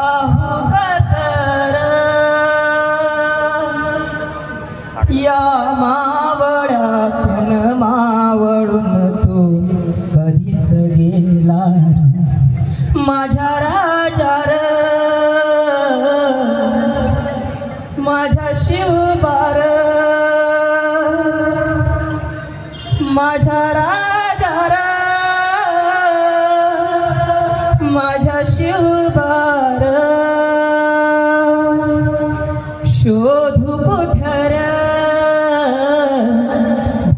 आहू या मावळ्यातून मावळून तू कधीच गेला रे. माझ्या राजार माझ्या शिवबार माझ्या राजार माझ्या शिव शोधू कुठर?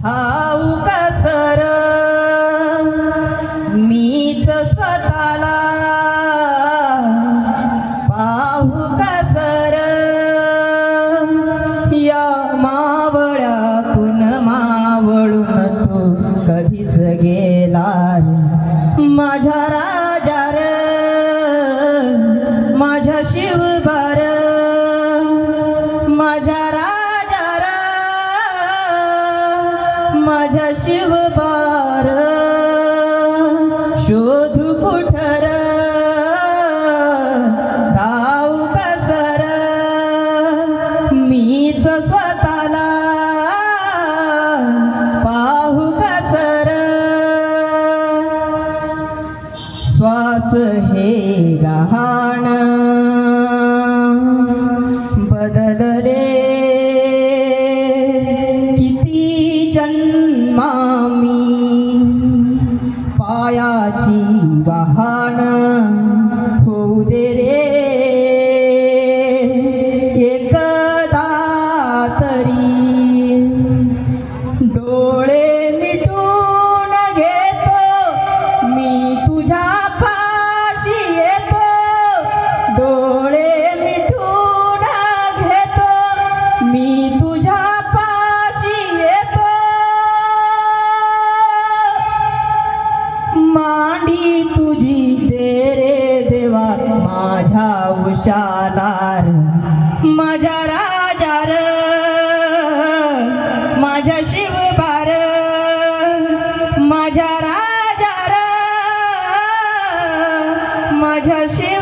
भाऊ कसर? मीच स्वतःला पाहू कसर? या मावळ्यातून मावळून तू कधीच गेला माझ्या शिवबार शोधू कुठर? धाव कसर मीच स्वतःला पाहू कसर. श्वास हे गहाण. पायाची वाहन. माझ्या उशालार माझ्या राजार माझ्या शिवबार माझ्या राजार माझ्या शिव